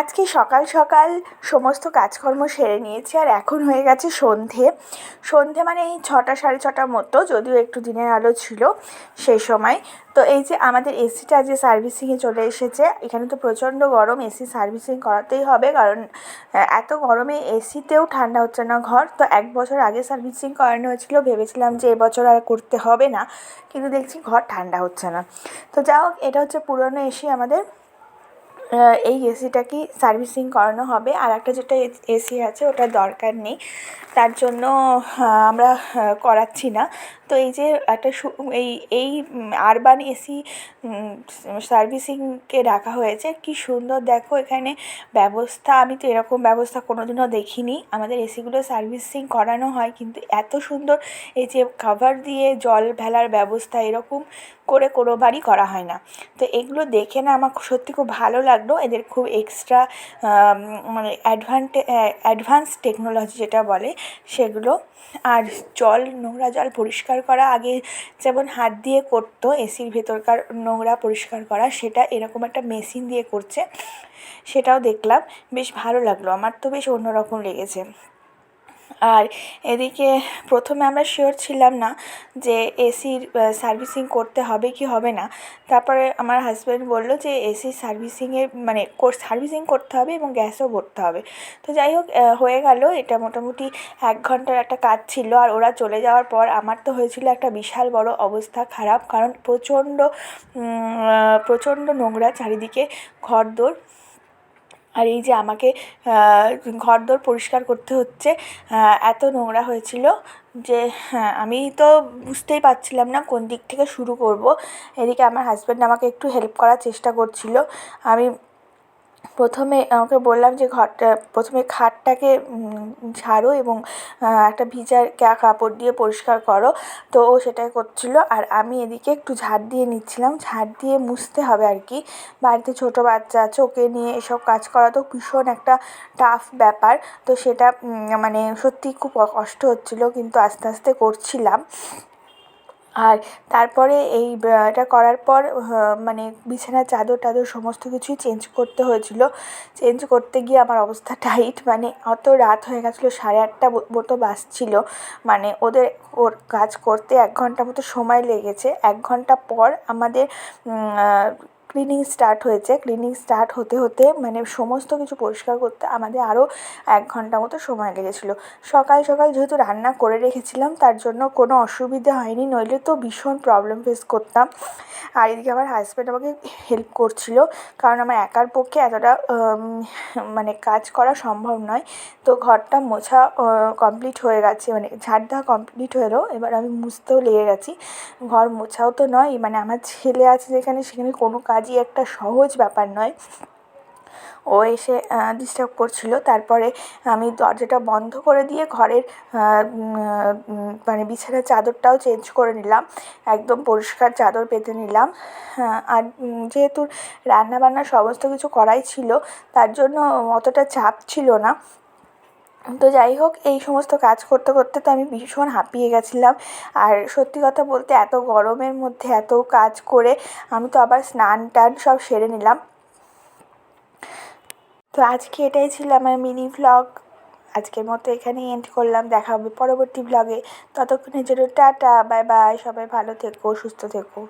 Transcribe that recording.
আজকে সকাল সকাল সমস্ত কাজকর্ম সেরে নিয়েছি আর এখন হয়ে গেছে সন্ধে। সন্ধে মানে এই ছটা, সাড়ে ছটার মতো, যদিও একটু দিনের আলো ছিল সেই সময়। তো এই যে আমাদের এসিটা আজকে সার্ভিসিংয়ে চলে এসেছে, এখানে তো প্রচণ্ড গরম, এসি সার্ভিসিং করাতেই হবে, কারণ এত গরমে এসিতেও ঠান্ডা হচ্ছে না ঘর। তো এক বছর আগে সার্ভিসিং করানো হয়েছিলো, ভেবেছিলাম যে এবছর আর করতে হবে না, কিন্তু দেখছি ঘর ঠান্ডা হচ্ছে না। তো যা হোক, এটা হচ্ছে পুরনো এসি আমাদের। এই এসিটা কি সার্ভিসিং করানো হবে। আর একটা যেটা এসি আছে, ওটার দরকার নেই। তার জন্য আমরা করাচ্ছি না। তো এই যে একটা এই এই আরবান এসি সার্ভিসিংকে রাখা হয়েছে, কী সুন্দর দেখো এখানে ব্যবস্থা। আমি তো এরকম ব্যবস্থা কোনো দিনও দেখিনি। আমাদের এসিগুলো সার্ভিসিং করানো হয়, কিন্তু এত সুন্দর এই যে কাভার দিয়ে জল ফেলার ব্যবস্থা এরকম করে কোনো কোনোবারই করা হয় না। তো এগুলো দেখে না আমার সত্যি খুব ভালো লাগল। এদের খুব এক্সট্রা মানে অ্যাডভান্টে অ্যাডভান্স টেকনোলজি যেটা বলে সেগুলো। আর জল, নোংরা জল পরিষ্কার করা, আগে যেমন হাত দিয়ে করতো, এসির ভেতরকার নোংরা পরিষ্কার করা, সেটা এরকম একটা মেশিন দিয়ে করছে, সেটাও দেখলাম, বেশ ভালো লাগল, আমার তো বেশ অন্যরকম লেগেছে। আর এদিকে প্রথমে আমরা শিওর ছিলাম না যে এসির সার্ভিসিং করতে হবে কি হবে না। তারপরে আমার হাজব্যান্ড বলল যে এসি সার্ভিসিংয়ের মানে সার্ভিসিং করতে হবে এবং গ্যাসও ভরতে হবে। তো যাই হোক হয়ে গেল। এটা মোটামুটি এক ঘণ্টার একটা কাজ ছিল আর ওরা চলে যাওয়ার পর আমার তো হয়েছিল একটা বিশাল বড় অবস্থা খারাপ কারণ প্রচণ্ড প্রচণ্ড নোংরা চারিদিকে ঘর ঘরদোর। আর এই যে আমাকে ঘরদোর পরিষ্কার করতে হচ্ছে এত নোংরা হয়েছিল যে হ্যাঁ আমি তো বুঝতেই পারছিলাম না কোন দিক থেকে শুরু করব। এদিকে আমার হাজব্যান্ড আমাকে একটু হেল্প করার চেষ্টা করছিল। আমি প্রথমে ওকে বললাম যে ঘরটা প্রথমে খাটটাকে ঝাড়ো এবং একটা ভিজা কাপড় দিয়ে পরিষ্কার করো। তো ও সেটাই করছিল। আর আমি এদিকে একটু ঝাড় দিয়ে নিচ্ছিলাম। ঝাড় দিয়ে মুছতে হবে আর কি। বাড়িতে ছোটো বাচ্চা আছে, ওকে নিয়ে এসব কাজ করা তো ভীষণ একটা টাফ ব্যাপার। তো সেটা মানে সত্যিই খুব কষ্ট হচ্ছিল, কিন্তু আস্তে আস্তে করছিলাম। আর তারপরে এই এটা করার পর মানে বিছানার চাদর টাদর সমস্ত কিছুই চেঞ্জ করতে হয়েছিলো। চেঞ্জ করতে গিয়ে আমার অবস্থা টাইট মানে অত রাত হয়ে গেছিল, সাড়ে আটটা মতো বাজছিলো। মানে ওদের, ওর কাজ করতে এক ঘণ্টা মতো সময় লেগেছে। এক ঘণ্টা পর আমাদের ক্লিনিং স্টার্ট হয়েছে। ক্লিনিং স্টার্ট হতে হতে মানে সমস্ত কিছু পরিষ্কার করতে আমাদের আরও এক ঘণ্টা মতো সময় লেগেছিলো। সকাল সকাল যেহেতু রান্না করে রেখেছিলাম, তার জন্য কোনো অসুবিধা হয়নি, নইলে তো ভীষণ প্রবলেম ফেস করতাম। আর এদিকে আমার হাজব্যান্ড আমাকে হেল্প করছিল, কারণ আমার একার পক্ষে এতটা মানে কাজ করা সম্ভব নয়। তো ঘরটা মোছা কমপ্লিট হয়ে গেছে মানে ঝাড় দেওয়া কমপ্লিট হলো, এবার আমি মুছতেও লেগে গেছি। ঘর মোছাও তো নয় মানে আমার ছেলে আছে যেখানে, সেখানে কোনো কাজই একটা সহজ ব্যাপার নয়। ও এসে ডিস্টার্ব করছিল। তারপরে আমি দরজাটা বন্ধ করে দিয়ে ঘরের মানে বিছানার চাদরটাও চেঞ্জ করে নিলাম। একদম পরিষ্কার চাদর পেতে নিলাম। আর যেহেতু রান্নাবান্না সমস্ত কিছু করাই ছিল, তার জন্য অতটা চাপ ছিল না। তো যাই হোক, এই সমস্ত কাজ করতে করতে তো আমি ভীষণ হাঁপিয়ে গেছিলাম। আর সত্যি কথা বলতে এত গরমের মধ্যে এত কাজ করে আমি তো আবার স্নান টান সব সেরে নিলাম। তো আজকে এটাই ছিল আমার মিনি ভ্লগ আজকের মতো এখানেই এন্ড করলাম। দেখা হবে পরবর্তী ভ্লগে ততক্ষণের জন্য টাটা, বাই বাই, সবাই ভালো থেকো, সুস্থ থেকো।